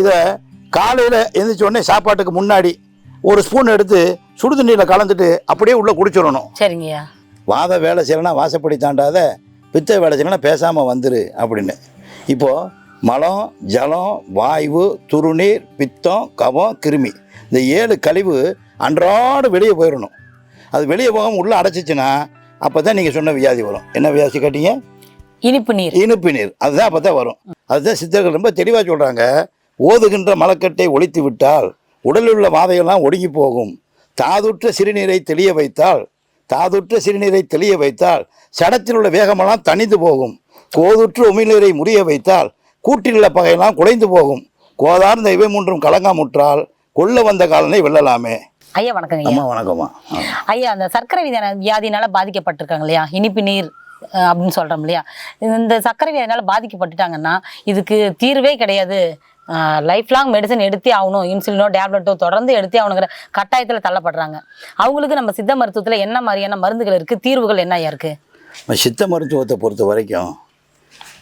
இதை காலையில் எந்திரிச்ச உடனே சாப்பாட்டுக்கு முன்னாடி ஒரு ஸ்பூன் எடுத்து சுடு தண்ணியில் கலந்துட்டு அப்படியே உள்ளே குடிச்சிடணும். சரிங்கய்யா. வாத வேலை செய்யலைன்னா வாசப்படி தாண்டாத பித்த வேலை செய்யலைன்னா பேசாமல் வந்துரு அப்படின்னு. இப்போது மலம் ஜலம் வாயு துருநீர் பித்தம் கவம் கிருமி இந்த ஏழு கழிவு அன்றாடம் வெளியே போயிடணும். அது வெளியே போகாமல் உள்ளே அடைச்சிச்சுன்னா அப்போ தான் நீங்கள் சொன்ன வியாதி வரும். என்ன வியாதி கேட்டீங்க? இனிப்பு நீர். இனிப்பு நீர். அதுதான் அப்போ தான் வரும். அதுதான் சித்தர்கள் ரொம்ப தெளிவாக சொல்கிறாங்க ஓதுகின்ற மலக்கட்டை ஒழித்து விட்டால் உடலில் உள்ள வாதையெல்லாம் ஒடுங்கி போகும். தாதுற்ற சிறுநீரை தெளிய வைத்தால் தாதுற்ற சிறுநீரை தெளிய வைத்தால் சடத்தில் உள்ள வேகமெல்லாம் தணிந்து போகும். கோதுற்று உமிழ்நீரை முறிய வைத்தால் கூட்டில் உள்ள பகையெல்லாம் குலைந்து போகும். கோதார்ந்த இவை மூன்றும் கலங்காமுற்றால் கொல்ல வந்த காலனை வெல்லலாமே. ஐயா வணக்கங்க ஐயா. வணக்கம்மா. ஐயா அந்த சர்க்கரை வியாதியான வியாதினால பாதிக்கப்பட்டிருக்காங்க இல்லையா? இனிப்பு நீர் அப்படின்னு சொல்றோம் இல்லையா? இந்த சர்க்கரை வியாதினால பாதிக்கப்பட்டுட்டாங்கன்னா இதுக்கு தீர்வே கிடையாது. லைஃப் லாங் மெடிசன் எடுத்தே ஆகணும். இன்சுலினோ டேப்லெட்டோ தொடர்ந்து எடுத்தே ஆகணுங்கிற கட்டாயத்தில் தள்ளப்படுறாங்க. அவங்களுக்கு நம்ம சித்த மருத்துவத்தில் என்ன மாதிரியான மருந்துகள் இருக்குது தீர்வுகள் என்ன இருக்குது நம்ம சித்த மருத்துவத்தை பொறுத்த வரைக்கும்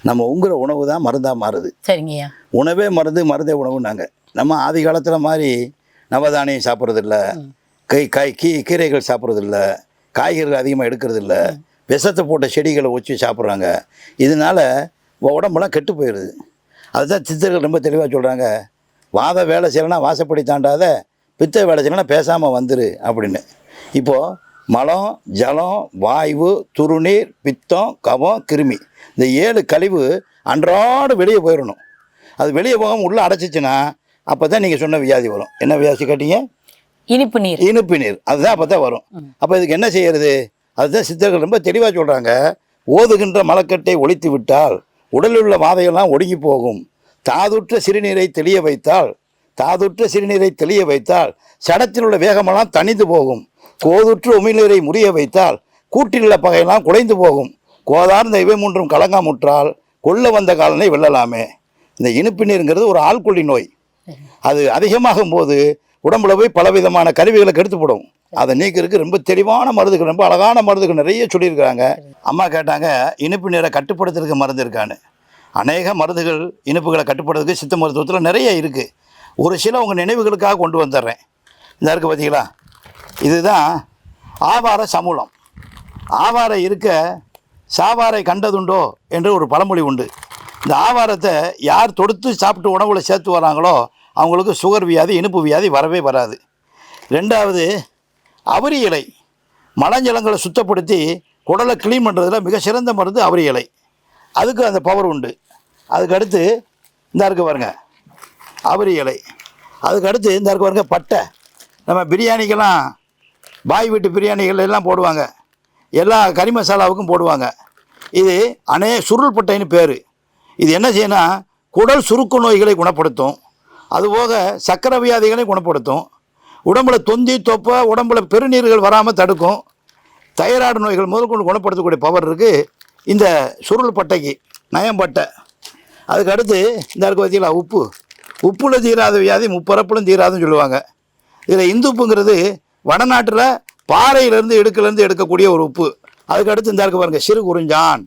நம்ம உங்குற உணவு தான் மருந்தாக மாறுது. சரிங்க ஐயா. உணவே மருந்து மருந்தே உணவுனாங்க நம்ம ஆதி காலத்தில் மாதிரி நவதானியம் சாப்பிட்றதில்ல. கை காய் கீ கீரைகள் சாப்பிட்றதில்ல. காய்கறிகள் அதிகமாக எடுக்கிறதில்ல. விஷத்தை போட்ட செடிகளை வச்சு சாப்பிட்றாங்க. இதனால உ- உடம்பெல்லாம் கெட்டு போயிடுது அதுதான் சித்தர்கள் ரொம்ப தெளிவாக சொல்கிறாங்க வாத வேலை செய்யலைன்னா வாசப்படி தாண்டாத பித்த வேலை செய்யலைன்னா பேசாமல் வந்துரு அப்படின்னு. இப்போது மலம் ஜலம் வாயு துருநீர் பித்தம் கவம் கிருமி. இந்த ஏழு கழிவு அன்றாடம் வெளியே போயிடணும் அது வெளியே போகாமல் உள்ளே அடைச்சிச்சுன்னா அப்போ தான் நீங்கள் சொன்ன வியாதி வரும். என்ன வியாதி கேட்டீங்க? இனிப்பு நீர். இனிப்பு நீர். அதுதான் அப்போ தான் வரும் அப்போ இதுக்கு என்ன செய்யறது? அதுதான் சித்தர்கள் ரொம்ப தெளிவாக சொல்கிறாங்க ஓதுகின்ற மலக்கட்டை ஒழித்து விட்டால் உடலில் உள்ள வாதையெல்லாம் ஒடுங்கி போகும். தாதுற்ற சிறுநீரை தெளிய வைத்தால் தாதுற்ற சிறுநீரை தெளிய வைத்தால் சடத்தில் உள்ள வேகமெல்லாம் தணிந்து போகும். கோதுற்று உமிழ்நீரை முறிய வைத்தால் கூட்டில் உள்ள பகையெல்லாம் குலைந்து போகும். கோதார்ந்த இவை மூன்றும் கலங்காமுற்றால் கொல்ல வந்த காலனை வெல்லலாமே. இந்த இனிப்பு நீருங்கிறது ஒரு ஆள்கொள்ளி நோய். அது அதிகமாகும் போது உடம்புல போய் பலவிதமான கருவிகளை கெடுத்துப்படும். அதை நீக்கிறதுக்கு ரொம்ப தெளிவான மருந்துகள் ரொம்ப அழகான மருந்துகள் நிறைய சொல்லியிருக்கிறாங்க. அம்மா கேட்டாங்க இனிப்பு நீரை கட்டுப்படுத்துறதுக்கு மருந்து இருக்கான்னு. அநேக மருந்துகள் இனிப்புகளை கட்டுப்படுறதுக்கு சித்த மருத்துவத்தில் நிறைய இருக்குது ஒரு சில உங்கள் நினைவுகளுக்காக கொண்டு வந்துடுறேன். இந்த இருக்குது பார்த்தீங்களா இதுதான் ஆவார சமூலம். ஆவாரை இருக்க சாவாரை கண்டதுண்டோ என்று ஒரு பழமொழி உண்டு. இந்த ஆவாரத்தை யார் தொடுத்து சாப்பிட்டு உணவுல சேர்த்து வராங்களோ அவங்களுக்கு சுகர் வியாதி இனிப்பு வியாதி வரவே வராது. ரெண்டாவது அவரி இலை. மலஞ்சலங்களை சுத்தப்படுத்தி குடலை க்ளீன் பண்ணுறதுல மிக சிறந்த மருந்து அவரி இலை. அதுக்கு அந்த பவர் உண்டு. அதுக்கு அடுத்து இந்த இருக்கு பாருங்க. அவரி இலை. அதுக்கு அடுத்து இந்த இருக்கு பாருங்க பட்டை. நம்ம பிரியாணிக்கெல்லாம் பாய் வீட்டு பிரியாணிகள் எல்லாம் போடுவாங்க. எல்லா கறி மசாலாவுக்கும் போடுவாங்க. இது அனே சுருள் பட்டைன்னு பேர். இது என்ன செய்யணும் குடல் சுருக்கு நோய்களை குணப்படுத்தும். அதுபோக சக்கரை வியாதிகளை குணப்படுத்தும். உடம்புல தொந்தி தொப்பை உடம்புல பெருநீர்கள் வராமல் தடுக்கும். தைராய்டு நோய்கள் முதற்கொண்டு குணப்படுத்தக்கூடிய பவர் இருக்குது இந்த சுருள் பட்டைக்கு நயம்பட்டை அதுக்கு அடுத்து இந்த இருக்கு பார்த்தீங்களா உப்பு. உப்புல தீராத வியாதி முப்பரப்பிலும் தீராதுன்னு சொல்லுவாங்க. இதில் இந்துப்புங்கிறது வடநாட்டில் பாறையிலேருந்து இடுக்கிலேருந்து எடுக்கக்கூடிய ஒரு உப்பு. அதுக்கு அடுத்து இந்த இருக்கு பாருங்கள் சிறு குறிஞ்சான்.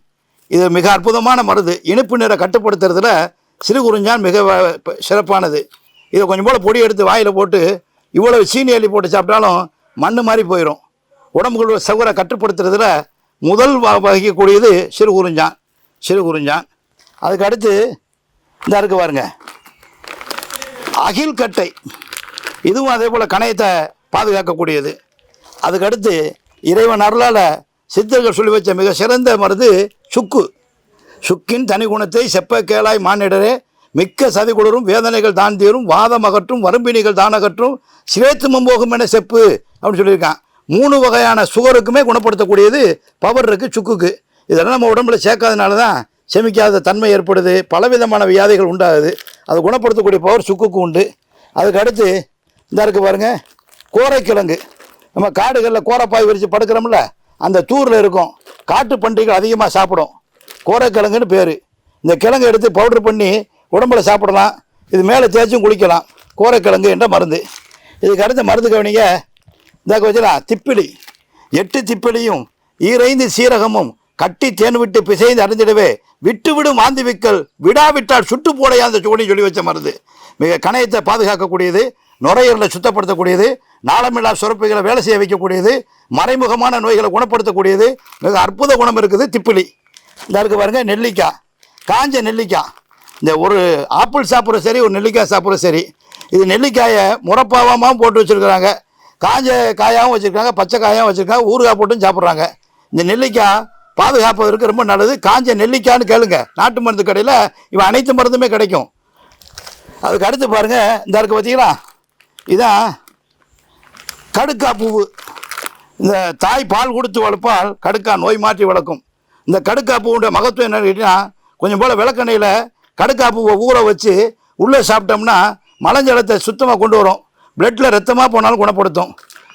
இது மிக அற்புதமான மருந்து. இனிப்பு நிறை கட்டுப்படுத்துறதுல சிறு குறிஞ்சான் மிக வ- சிறப்பானது. இதை கொஞ்சம் போல் பொடி எடுத்து வாயில் போட்டு இவ்வளவு சீனி அள்ளி போட்டு சாப்பிட்டாலும் மண்ணு மாதிரி போயிடும் உடம்புக்குள்ள சவுரை கட்டுப்படுத்துறதுல முதல் வ- வகிக்கக்கூடியது சிறு குறிஞ்சான் சிறு குறிஞ்சான் அதுக்கு அடுத்து இந்த இருக்கு பாருங்க. அகில்கட்டை இதுவும் அதே போல் கணையத்தை பாதுகாக்கக்கூடியது. அதுக்கடுத்து இறைவன் அருளால் சித்தர்கள் சொல்லி வச்ச மிக சிறந்த மருந்து சுக்கு. சுக்கின் தனி குணத்தை செப்ப கேளாய் மானிடரே மிக்க சதி குளரும் வேதனைகள் தான் தீரும் வாதம் அகற்றும் வரும்பினிகள் தான் அகற்றும் சிவேத்துமம் போகும் என செப்பு அப்படின்னு சொல்லியிருக்கான். மூணு வகையான சுகருக்குமே குணப்படுத்தக்கூடியது பவர் இருக்குது சுக்குக்கு. இதெல்லாம் நம்ம உடம்புல சேர்க்காதனால தான் செமிக்காத தன்மை ஏற்படுது பலவிதமான வியாதிகள் உண்டாகுது. அதை குணப்படுத்தக்கூடிய பவர் சுக்குக்கு உண்டு. அதுக்கு அடுத்து இந்த இருக்குது பாருங்க கோரைக்கிழங்கு. நம்ம காடுகளில் கோரைப்பாய் விரித்து படுக்கிறோம்ல அந்த தூரில் இருக்கும். காட்டு பண்டிகைகள் அதிகமாக சாப்பிடும். கோரைக்கிழங்குன்னு பேர். இந்த கிழங்கு எடுத்து பவுடர் பண்ணி உடம்புல சாப்பிடலாம். இது மேலே தேய்ச்சும் குளிக்கலாம். கோரைக்கிழங்கு என்ற மருந்து. இதுக்கு அடுத்த மருந்து கவனிங்க. இந்த வச்சுலாம் திப்பிலி. எட்டு திப்பிலியும் ஈரைந்து சீரகமும் கட்டி தேன் விட்டு பிசைந்து அறிஞ்சிடவே விட்டு விடும் வாந்தி விக்கல் விடாவிட்டால் சுட்டு போடையா அந்த சோடி சொல்லி வச்ச மருந்து. மிக கணையத்தை பாதுகாக்கக்கூடியது நுரையீரலை சுத்தப்படுத்தக்கூடியது நாளமில்லா சுரப்புகளை வேலை செய்ய வைக்கக்கூடியது மறைமுகமான நோய்களை குணப்படுத்தக்கூடியது மிக அற்புத குணம் இருக்குது திப்பிலி. இந்த இருக்கு பாருங்க நெல்லிக்காய். காஞ்ச நெல்லிக்காய். இந்த ஒரு ஆப்பிள் சாப்பிட்ற சரி ஒரு நெல்லிக்காய் சாப்பிட்ற சரி இது நெல்லிக்காயை முறப்பாவாமாவும் போட்டு வச்சுருக்குறாங்க. காஞ்ச காயாகவும் வச்சுருக்காங்க பச்சை காயாகவும் வச்சுருக்காங்க ஊறுகாய் போட்டும் சாப்பிட்றாங்க. இந்த நெல்லிக்காய் பாதுகாப்பதற்கு ரொம்ப நல்லது. காஞ்ச நெல்லிக்காய்னு கேளுங்க. நாட்டு மருந்து கடையில் இவன் அனைத்து மருந்துமே கிடைக்கும். அதுக்கு அடுத்து பாருங்க இந்த இருக்கு பார்த்தீங்களா இதான் கடுக்கா பூவு. இந்த தாய் பால் கொடுத்து வளர்ப்பால் கடுக்கா நோய் மாற்றி வளர்க்கும். இந்த கடுக்கா பூவுடைய மகத்துவம் என்னன்னு கேட்டிங்கன்னா கொஞ்சம் போல் விளக்கெண்ணெயில் கடுக்கா பூவை ஊற வச்சு உள்ளே சாப்பிட்டோம்னா மலஞ்சலத்தை சுத்தமாக கொண்டு வரும். பிளட்டில் ரத்தமாக போனாலும் குணப்படுத்தும்.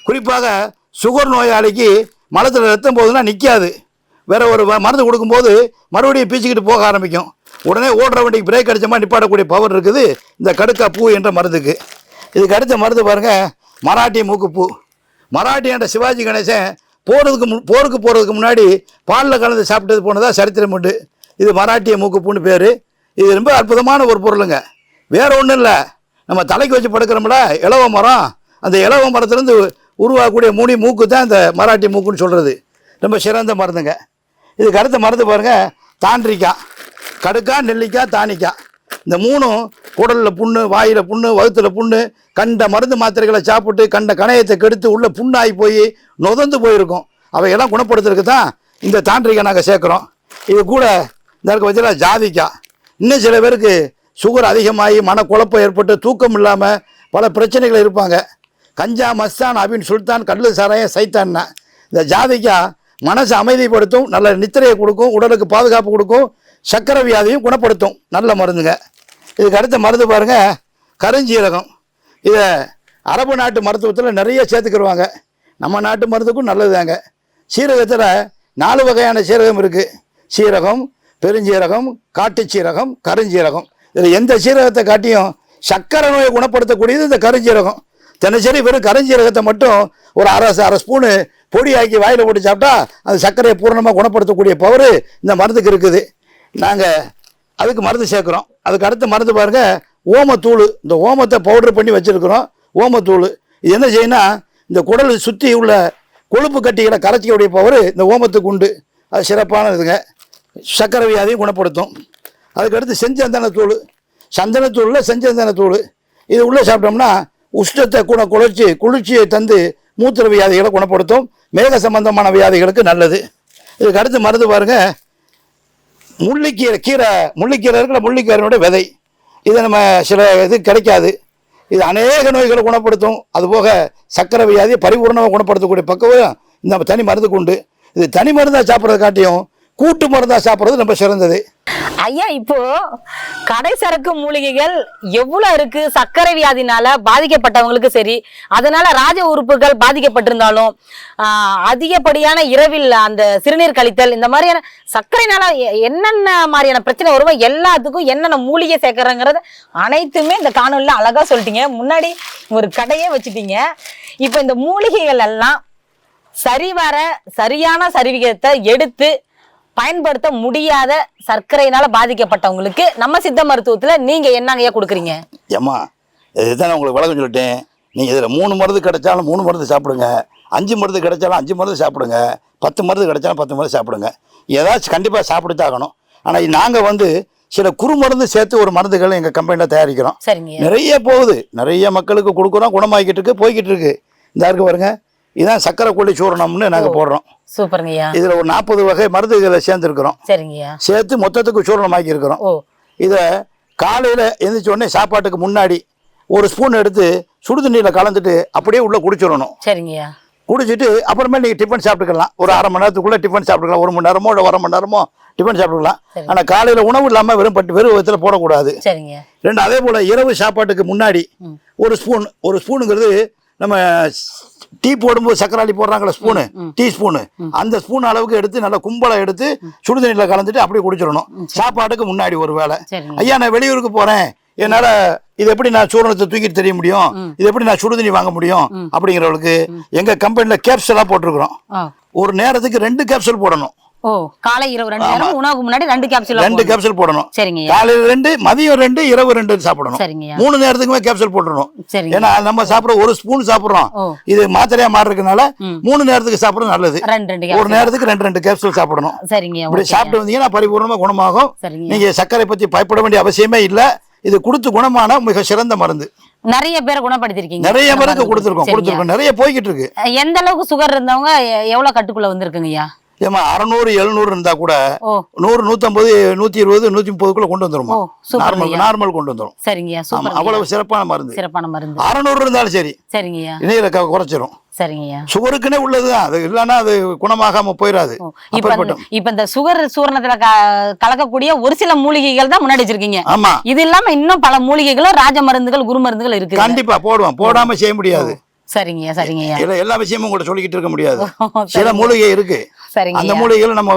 குறிப்பாக சுகர் நோயாளிக்கு மலத்தில் ரத்தம் போகுதுன்னா நிற்காது வேற ஒரு மருந்து கொடுக்கும்போது மறுபடியும் பீச்சிக்கிட்டு போக ஆரம்பிக்கும். உடனே ஓடுற வண்டிக்கு பிரேக் அடிச்ச மாதிரி நிப்பாடக்கூடிய பவர் இருக்குது. இந்த கடுக்கா பூ என்ற மருந்துக்கு. இதுக்கு அடுத்த மருந்து பாருங்க மராட்டி மூக்குப்பூ மராட்டி என்ற சிவாஜி கணேசன் போகிறதுக்கு முன் போருக்கு போகிறதுக்கு முன்னாடி பாலில் கலந்து சாப்பிட்டது போனதாக சரித்திரம் உண்டு. இது மராட்டிய மூக்குப்பூன்னு பேர். இது ரொம்ப அற்புதமான ஒரு பொருளுங்க. வேறு ஒன்றும் இல்லை. நம்ம தலைக்கு வச்சு படுக்கிறோம்ல இலவ மரம். அந்த இலவ மரத்துலேருந்து உருவாகக்கூடிய மூணி மூக்கு தான் இந்த மராட்டி மூக்குன்னு சொல்கிறது ரொம்ப சிறந்த மருந்துங்க. இதுக்கு அடுத்த மருந்து பாருங்கள் தாண்டிக்காய். கடுக்கா நெல்லிக்காய் தானிக்காய் இந்த மூணும் குடலில் புண்ணு வாயில் புண்ணு வகுத்துல புண்ணு கண்ட மருந்து மாத்திரைகளை சாப்பிட்டு கண்ட கணையத்தை கெடுத்து உள்ளே புண்ணாகி போய் நொதந்து போயிருக்கும். அவையெல்லாம் குணப்படுத்துறதுக்கு தான் இந்த தாண்டிக்காய் நாங்கள் சேர்க்குறோம். இது கூட இந்த இருக்க வச்சுல ஜாதிக்காய். இன்னும் சில பேருக்கு சுகர் அதிகமாகி மனக்குழப்பம் ஏற்பட்டு தூக்கம் இல்லாமல் பல பிரச்சனைகள் இருப்பாங்க. கஞ்சா மஸ்தான் அபின் சுல்தான் கடல் சாராயம் சைத்தான்னா. இந்த ஜாதிக்காய் மனசை அமைதிப்படுத்தும் நல்ல நித்திரையை கொடுக்கும் உடலுக்கு பாதுகாப்பு கொடுக்கும் சக்கரை வியாதியும் குணப்படுத்தும். நல்ல மருந்துங்க. இதுக்கு அடுத்த மருந்து பாருங்க கருஞ்சீரகம். இதை அரபு நாட்டு மருத்துவத்தில் நிறைய சேர்த்துக்கிடுவாங்க நம்ம நாட்டு மருந்துக்கும் நல்லதுதாங்க. சீரகத்தில் நாலு வகையான சீரகம் இருக்குது சீரகம் பெருஞ்சீரகம் காட்டுச்சீரகம் கருஞ்சீரகம். இதில் எந்த சீரகத்தை காட்டியும் சர்க்கரை நோயை குணப்படுத்தக்கூடியது இந்த கருஞ்சீரகம். தினசரி வெறும் கருஞ்சீரகத்தை மட்டும் ஒரு அரை அரை ஸ்பூனு பொடியாக்கி வாயில் போட்டு சாப்பிட்டா அந்த சர்க்கரையை பூரணமாக குணப்படுத்தக்கூடிய பவர் இந்த மருந்துக்கு இருக்குது. நாங்கள் அதுக்கு மருந்து சேர்க்குறோம். அதுக்கு அடுத்த மருந்து பாருங்க ஓமத்தூள். இந்த ஓமத்தை பவுடர் பண்ணி வச்சுருக்குறோம். ஓமத்தூள். இது என்ன செய்யணும்னா இந்த குடல் சுற்றி உள்ள கொழுப்பு கட்டிகளை கரைச்சிக்கக்கூடிய பவர் இந்த ஓமத்துக்கு உண்டு. அது சிறப்பானதுங்க. சக்கரை வியாதியும் குணப்படுத்தும். அதுக்கடுத்து செஞ்சந்தனத்தூள். சந்தனத்தூளில் செஞ்சந்தனத்தூள். இது உள்ளே சாப்பிட்டோம்னா உஷ்ணத்தை குண குளிர்ச்சி குளிர்ச்சியை தந்து மூத்திர வியாதிகளை குணப்படுத்தும். மேக சம்பந்தமான வியாதிகளுக்கு நல்லது. இதுக்கு அடுத்து மருந்து பாருங்க. முள்ளிக்கீரை கீரை முள்ளிக்கீரை இருக்கிற முள்ளிக்கீரையோட விதை. இது நம்ம சில இது கிடைக்காது. இது அநேக நோய்களை குணப்படுத்தும். அதுபோக சக்கரை வியாதியை பரிபூர்ணமாக குணப்படுத்தக்கூடிய பக்குவம் இந்த தனி மருந்துக்கு உண்டு. இது தனி மருந்தாக சாப்பிட்றத காட்டியும் கூட்டு மருந்தா சாப்பிட்றது ரொம்ப சிறந்தது. ஐயா இப்போ கடை சரக்கு மூலிகைகள் எவ்வளவு இருக்கு? சர்க்கரை வியாதினால பாதிக்கப்பட்டவங்களுக்கு சரி அதனால ராஜ உறுப்புகள் பாதிக்கப்பட்டிருந்தாலும் அதிகப்படியான இரவில் அந்த சிறுநீர் கழித்தல் இந்த மாதிரியான சர்க்கரைனால எ- என்னென்ன மாதிரியான பிரச்சனை வருமோ எல்லாத்துக்கும் என்னென்ன மூலிகை சேர்க்கறங்கிறது அனைத்துமே இந்த காணொலியில் அழகா சொல்லிட்டீங்க. முன்னாடி ஒரு கடையே வச்சுட்டீங்க. இப்போ இந்த மூலிகைகள் எல்லாம் சரிவர சரியான சரிவிகிதத்தை எடுத்து பயன்படுத்த முடியாத சர்க்கரையினால பாதிக்கப்பட்டவங்களுக்கு நம்ம சித்த மருத்துவத்துல நீங்க என்னங்கய்யா கொடுக்குறீங்க? ஏம்மா இதுதான் உங்களுக்கு விளக்கம் சொல்லிட்டேன். நீங்கள் இதில் மூணு மருந்து கிடைச்சாலும் மூணு மருந்து சாப்பிடுங்க. அஞ்சு மருந்து கிடைச்சாலும் அஞ்சு மருந்து சாப்பிடுங்க. பத்து மருந்து கிடைச்சாலும் பத்து மருந்து சாப்பிடுங்க. ஏதாச்சும் கண்டிப்பாக சாப்பிட்டு ஆகணும். ஆனால் நாங்கள் வந்து சில குறு மருந்து சேர்த்து ஒரு மருந்துகள் எங்கள் கம்பெனியில் தயாரிக்கிறோம். சரிங்க. நிறைய போகுது. நிறைய மக்களுக்கு கொடுக்குறோம் குணமாக்கிட்டு இருக்கு போய்கிட்டு இருக்கு. இந்த இருக்கு பாருங்க. இதான் சக்கரை கொல்லி சூரணம்னு நாங்கள் போடுறோம். சூப்பருங்கய்யா. இதில் ஒரு நாற்பது வகை மருந்துகளை சேர்ந்துருக்கிறோம். சரிங்கய்யா. சேர்த்து மொத்தத்துக்கு சூரணமாக்கி இருக்கிறோம் ஓ. இதை காலையில் எந்திரிச்ச உடனே சாப்பாட்டுக்கு முன்னாடி ஒரு ஸ்பூன் எடுத்து சுடுதண்ணியில் கலந்துட்டு அப்படியே உள்ளே குடிச்சிடணும். சரிங்கய்யா. குடிச்சிட்டு அப்புறமே நீங்கள் டிஃபன் சாப்பிட்டுக்கலாம். ஒரு அரை மணி நேரத்துக்குள்ளே டிஃபன் சாப்பிட்டுக்கலாம். ஒரு மணி நேரமோ இல்லை ஒரு மணி நேரமோ டிஃபன் சாப்பிட்டுக்கலாம். ஆனால் காலையில் உணவு இல்லாமல் வெறும் பட்டு வெறும் விதத்தில் போடக்கூடாது. சரிங்க ரெண்டு அதே போல் இரவு சாப்பாட்டுக்கு முன்னாடி ஒரு ஸ்பூன் ஒரு ஸ்பூனுங்கிறது நம்ம டீ போடும்போது சக்கராளி போடுறாங்களே ஸ்பூனு டீ ஸ்பூனு அந்த ஸ்பூன் அளவுக்கு எடுத்து நல்லா கும்பலை எடுத்து சுடுதண்ணியில் கலந்துட்டு அப்படியே குடிச்சிடணும். சாப்பாட்டுக்கு முன்னாடி ஒரு வேளை. சரிங்க. ஐயா நான் வெளியூருக்கு போறேன். என்னால இது எப்படி நான் சூரணத்தை தூக்கிட்டு தெரிய முடியும்? இது எப்படி நான் சுடுதண்ணி வாங்க முடியும்? அப்படிங்கிறவங்களுக்கு எங்க கம்பெனில கேப்சூலா போட்டிருக்கிறோம். ஒரு நேரத்துக்கு ரெண்டு கேப்சூல் போடணும். ஓ காலை இரவு ரெண்டு நேரம் உணவுக்கு முன்னாடி ரெண்டு கேப்சூல் ரெண்டு கேப்சூல் போடணும். சரிங்கய்யா. காலையில ரெண்டு மதியம் ரெண்டு இரவு ரெண்டு சாப்பிடணும். மூணு நேரத்துக்குமே கேப்சூல் சரிங்க. ஏன்னா நம்ம சாப்பிட ஒரு ஸ்பூன் சாப்பிடுறோம். இது மாத்திரையா மாறுறதுனால ம். மூணு நேரத்துக்கு சாப்பிடுறது நல்லது. ஒரு நேரத்துக்கு ரெண்டு ரெண்டு கேப்சூல் சாப்பிடணும். இப்படி ஓகே சாப்பிட்டு வந்தீங்கன்னா பரிபூர்ணமா குணமாகும். சரிங்க நீங்க சர்க்கரை பத்தி பயப்பட வேண்டிய அவசியமே இல்ல. இது கொடுத்து குணமான மிக சிறந்த மருந்து. நிறைய பேரை குணப்படுத்திருக்கீங்க. நிறைய பேருக்கு. கொடுத்துருக்கோம். சரிங்க. கொடுத்துருக்கோம். நிறைய போய்கிட்டு இருக்கு. எந்த அளவுக்கு சுகர் இருந்தவங்க எவ்வளவு கட்டுக்குள்ள வந்திருக்குங்கய்யா? ஏமா அறநூறு எழுநூறு இருந்தா கூட நூறு நூத்தம்பது நூத்தி இருபது நூத்தி முப்பதுக்குள்ள கொண்டு வந்துருமா நார்மல் நார்மல் கொண்டு வந்துரும். சூப்பர் அவ்வளவு சிறப்பான மருந்து. சிறப்பான மருந்து. அறநூறு இருந்தாலும் சரி. சரிங்கய்யா. நீரை க- குறைச்சிரும். சரிங்கய்யா. சுகருக்குன்னே உள்ளதுதான். அது இல்லைன்னா அது குணமாகாம போயிடாது இப்ப இந்த- இப்ப இந்த சுகர் சூரணத்துல கலக்கக்கூடிய ஒரு சில மூலிகைகள் தான் முன்னாடி வச்சிருக்கீங்க. ஆமா. இது இல்லாம இன்னும் பல மூலிகைகளும் ராஜ மருந்துகள் குரு மருந்துகள் இருக்கு கண்டிப்பா போடுவோம். போடாம செய்ய முடியாது. சரிங்கய்யா சரிங்கய்யா. எல்லா விஷயமும் கூட சொல்லிக்கிட்டு இருக்க முடியாது. சில மூலிகை இருக்கு. அந்த சரிங்கய்யா மூலிகைகளை நம்ம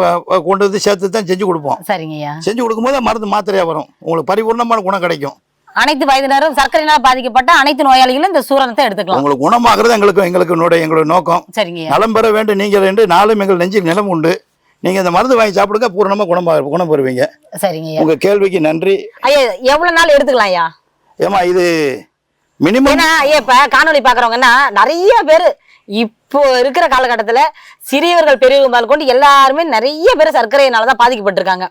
கொண்டு வந்து சேர்த்து தான் செஞ்சு கொடுப்போம். சரிங்கய்யா. செஞ்சு கொடுக்கும்போது மருந்து மாத்திரையா வரும். உங்களுக்கு பரிபூர்ணமான குணம் கிடைக்கும். அனைத்து வயதினரும் சர்க்கரையினால் பாதிக்கப்பட்ட அனைத்து நோயாளிகளும் இந்த சூரணத்தை எடுத்துக்கலாம். உங்களுக்கு குணமாகிறது எங்களுக்கு எங்களுக்கு எங்களுடைய நோக்கம். சரிங்கய்யா. நலம் பெற வேண்டும் நீங்கள் என்று நாளும் எங்கள் நெஞ்சில் நிலம் உண்டு. நீங்க இந்த மருந்து வாங்கி சாப்பிடுங்க பூரணமா குணமா குணம் பெறுவீங்க. சரிங்கய்யா. உங்க கேள்விக்கு நன்றி. ஐயா எவ்வளவு நாள் எடுத்துக்கலாம் ஐயா ஏமா இது மினிமம் ஏன்னா இப்ப காணொளி பாக்குறவங்கன்னா நிறைய பேரு இப் இப்போ இருக்கிற காலகட்டத்தில் சிறியவர்கள் பெரியவர்கள் முதல் கொண்டு எல்லாருமே நிறைய பேர் சர்க்கரையினால தான் பாதிக்கப்பட்டிருக்காங்க.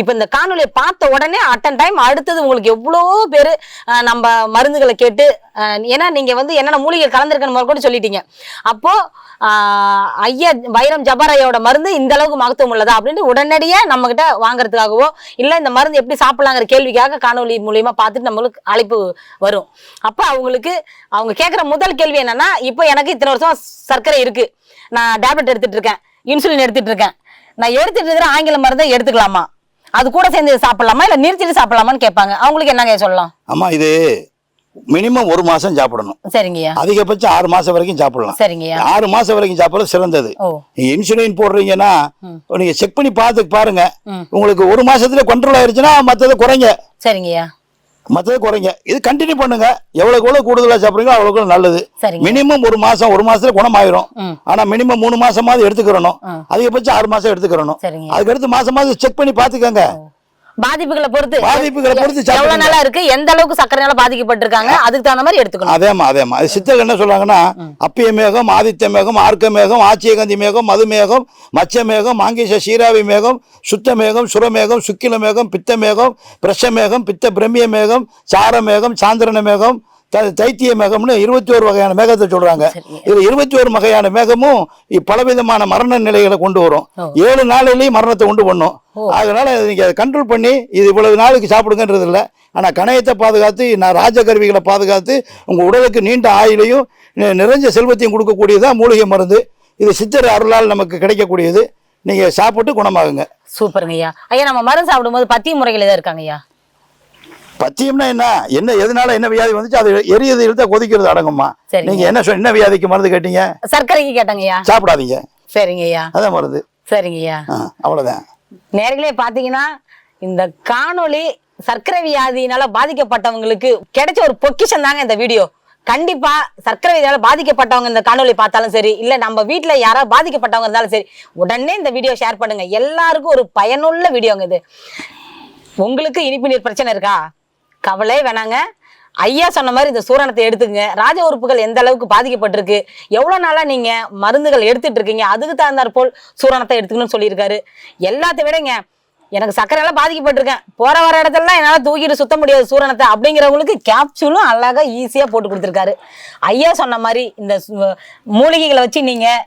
இப்போ இந்த காணொலியை பார்த்த உடனே அட்டன் டைம் அடுத்தது உங்களுக்கு எவ்வளோ பேர் நம்ம மருந்துகளை கேட்டு ஏன்னா நீங்க வந்து என்னென்ன மூலிகை கலந்துருக்கணும் முதல் கூட சொல்லிட்டீங்க. அப்போ ஐயா வைரம் ஜபாரையோட மருந்து இந்த அளவுக்கு மகத்துவம் உள்ளதா அப்படின்னு உடனடியே நம்மகிட்ட வாங்குறதுக்காகவோ இல்லை இந்த மருந்து எப்படி சாப்பிடலாங்கிற கேள்விக்காக காணொலி மூலியமாக பார்த்துட்டு நம்மளுக்கு அழைப்பு வரும். அப்போ அவங்களுக்கு அவங்க கேட்குற முதல் கேள்வி என்னென்னா இப்போ எனக்கு இத்தனை வருஷம் சர்க்கரை இருக்கு. நான் டேப்லெட் எடுத்துட்டு இருக்கேன் இன்சுலின் எடுத்துட்டு இருக்கேன் நான் எடுத்துட்டு இருக்கிற ஆங்கில மருந்தை எடுத்துக்கலாமா? அது கூட சேர்ந்து சாப்பிடலாமா? இல்ல நிறுத்திட்டு சாப்பிடலாமான்னு கேட்பாங்க. அவங்களுக்கு என்னங்க சொல்லலாம்? அம்மா இது மினிமம் ஒரு மாசம் சாப்பிடணும். சரிங்கய்யா. அதிகபட்சம் ஆறு மாசம் வரைக்கும் சாப்பிடலாம். சரிங்கய்யா. ஆறு மாசம் வரைக்கும் சாப்பிடுறது சிறந்தது. நீங்க இன்சுலின் போடுறீங்கன்னா. நீங்க செக் பண்ணி பார்த்து பாருங்க. உங்களுக்கு ஒரு மாசத்துல கண்ட்ரோல் ஆயிருச்சுன்னா மத்தது குறைங்க. சரிங்கய்யா. மத்தது குறைங்க. இது கண்டினியூ பண்ணுங்க. எவ்வளவுக்கு எவ்வளவு கூடுதலா சாப்பிடுறீங்களோ அவ்வளவுக்கு நல்லது. மினிமம் ஒரு மாசம் ஒரு மாசத்துல குணமாயிரும். ஆனா மினிமம் மூணு மாசமாவது எடுத்துக்கிறணும். அதிகபட்சம் ஆறு மாசம் எடுத்துக்கிறணும். அதுக்கடுத்து மாசம் மாசம் செக் பண்ணி பாத்துக்கோங்க பாதிப்புகளை பொறுத்து பாதிப்புகளை பொறுத்து எவ்வளவு நாளா இருக்கு எந்த அளவுக்கு சர்க்கரையால பாதிக்கப்பட்டிருக்காங்க அதுக்கு தகுந்த மாதிரி எடுத்துக்கணும். அதேமா அதேமா அது சித்தர்கள் என்ன சொல்றாங்கன்னா அப்பிய மேகம் ஆதித்ய மேகம் ஆர்க்க மேகம் ஆச்சியகந்தி மேகம் மது மேகம் மச்ச மேகம் மாங்கேச சீராவி மேகம் சுத்த மேகம் சுரமேகம் சுக்கில மேகம் பித்த மேகம் பிரஷ மேகம் பித்த பிரம்மிய மேகம் சார மேகம் சாந்திரன மேகம் தைத்திய மேகம்னு இருபத்தி ஒரு வகையான மேகத்தை சொல்றாங்க. இது இருபத்தி ஒரு வகையான மேகமும் பலவிதமான மரண நிலைகளை கொண்டு வரும். ஏழு நாளிலேயும் மரணத்தை உண்டு பண்ணும். அதனால நீங்க கண்ட்ரோல் பண்ணி இது இவ்வளவு நாளுக்கு சாப்பிடுங்கன்றது இல்லை. ஆனா கணையத்தை பாதுகாத்து நான் ராஜகருவிகளை பாதுகாத்து உங்க உடலுக்கு நீண்ட ஆயுளையும் நிறைஞ்ச செல்வத்தையும் கொடுக்கக்கூடியதுதான் மூலிகை மருந்து. இது சித்தர் அருளால் நமக்கு கிடைக்கக்கூடியது. நீங்க சாப்பிட்டு குணமாகுங்க. சூப்பருங்க ஐயா ஐயா நம்ம மருந்து சாப்பிடும்போது பத்திய முறைகள் ஏதாவது இருக்காங்க ஐயா பத்தியம்னா என்ன? என்ன எதனால என்ன வியாதி வந்துச்சு? அது எரியது இழுத்தா கொதிக்கிறது அடங்குமா? சரிங்க. நீங்க என்ன என்ன வியாதிக்கு மருந்து கேட்டீங்க? சர்க்கரைக்கு கேட்டாங்க ஐயா. சாப்பிடாதீங்க. சரிங்க ஐயா. அதான் மருந்து. சரிங்க ஐயா. ஆ, அவ்வளவுதான். நேர்களே பாத்தீங்கன்னா இந்த காணொளி சர்க்கரை வியாதியினால பாதிக்கப்பட்டவங்களுக்கு கிடைச்ச ஒரு பொக்கிஷம் தாங்க இந்த வீடியோ. கண்டிப்பா சர்க்கரை வியாதியால பாதிக்கப்பட்டவங்க இந்த காணொளி பார்த்தாலும் சரி இல்ல நம்ம வீட்ல யாராவது பாதிக்கப்பட்டவங்க இருந்தாலும் சரி உடனே இந்த வீடியோ ஷேர் பண்ணுங்க. எல்லாருக்கும் ஒரு பயனுள்ள வீடியோங்க இது. உங்களுக்கு இனிப்பு நீர் பிரச்சனை இருக்கா? கவலை வேணாங்க. ஐயா சொன்ன மாதிரி இந்த சூரணத்தை எடுத்துக்கங்க. ராஜ உறுப்புகள் எந்த அளவுக்கு பாதிக்கப்பட்டிருக்கு? எவ்வளோ நாளாக நீங்கள் மருந்துகள் எடுத்துட்டு இருக்கீங்க? அதுக்கு தகுந்தாற் போல் சூரணத்தை எடுத்துக்கணும்னு சொல்லியிருக்காரு. எல்லாத்த விடங்க எனக்கு சர்க்கரையெல்லாம் பாதிக்கப்பட்டிருக்கேன். போற வர இடத்துலலாம் என்னால் தூக்கிட்டு சுத்த முடியாது சூரணத்தை அப்படிங்கிறவங்களுக்கு கேப்சூலும் அழகாக ஈஸியாக போட்டு கொடுத்துருக்காரு. ஐயா சொன்ன மாதிரி இந்த மூலிகைகளை வச்சு நீங்கள்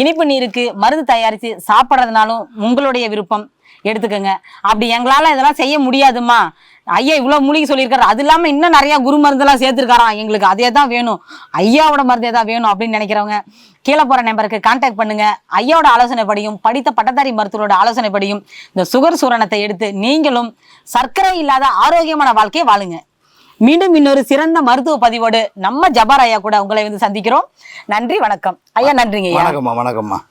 இனிப்பு நீருக்கு மருந்து தயாரித்து சாப்பிட்றதுனாலும் உங்களுடைய விருப்பம். எடுத்துக்கோங்க. அப்படி எங்களால இதெல்லாம் செய்ய முடியாதும்மா. ஐயா இவ்வளோ மூலிகை சொல்லியிருக்காரு. அது இல்லாம இன்னும் நிறைய குரு மருந்தெல்லாம் சேர்த்துருக்காராம். எங்களுக்கு அதே தான் வேணும். ஐயாவோட மருந்தே தான் வேணும் அப்படின்னு நினைக்கிறவங்க கீழே போற நம்பருக்கு கான்டாக்ட் பண்ணுங்க. ஐயாவோட ஆலோசனைப்படியும் படித்த பட்டதாரி மருத்துவரோட ஆலோசனைப்படியும் இந்த சுகர் சூரணத்தை எடுத்து நீங்களும் சர்க்கரை இல்லாத ஆரோக்கியமான வாழ்க்கையை வாழுங்க. மீண்டும் இன்னொரு சிறந்த மருத்துவ பதிவோடு நம்ம ஜபார் ஐயா கூட உங்களை வந்து சந்திக்கிறோம். நன்றி வணக்கம். ஐயா நன்றிங்க ஐயா. வணக்கம்மா வணக்கம்மா.